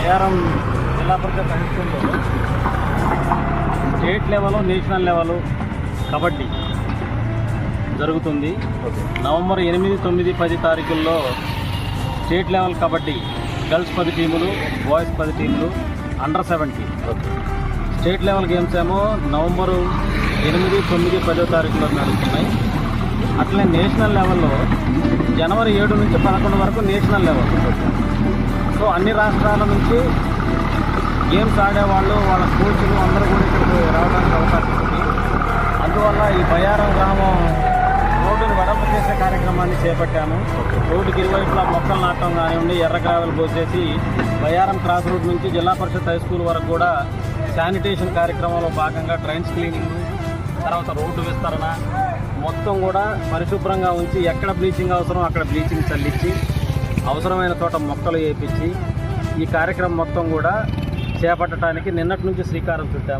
బయారం జిల్లా పరిషత్ హై స్కూల్లో state level national level kabaddi జరుగుతుంది. నవంబర్ ఎనిమిది తొమ్మిది పది తారీఖుల్లో స్టేట్ లెవెల్ కబడ్డీ గర్ల్స్ పది టీములు బాయ్స్ పది టీములు under seventeen okay. State level games ఏమో నవంబరు ఎనిమిది తొమ్మిది పదో తారీఖులో నడుస్తున్నాయి. అట్లనే నేషనల్ లెవెల్లో జనవరి ఏడు నుంచి పదకొండు వరకు నేషనల్ లెవెల్. సో అన్ని రాష్ట్రాల నుంచి గేమ్స్ ఆడేవాళ్ళు వాళ్ళ కోచ్లు అందరూ కూడా ఇక్కడికి రావడానికి అవకాశం ఉంది. అందువల్ల ఈ బయారం గ్రామం రోడ్డును వెడల్పు చేసే కార్యక్రమాన్ని చేపట్టాము. రోడ్డుకి ఇరువైపులా మొక్కలు నాటడం కానివ్వండి ఎర్ర గ్రావెలు పోసేసి బయారం క్రాస్ రోడ్ నుంచి జిల్లా పరిషత్ హై స్కూల్ వరకు కూడా శానిటేషన్ కార్యక్రమంలో భాగంగా డ్రైన్స్ క్లీనింగ్ తర్వాత రోడ్డు విస్తరణ మొత్తం కూడా పరిశుభ్రంగా ఉంచి ఎక్కడ బ్లీచింగ్ అవసరం అక్కడ బ్లీచింగ్ చల్లించి అవసరమైన చోట మొక్కలు వేపించి ఈ కార్యక్రమం మొత్తం కూడా చేపట్టడానికి నిన్నటి నుంచి శ్రీకారం చుట్టాము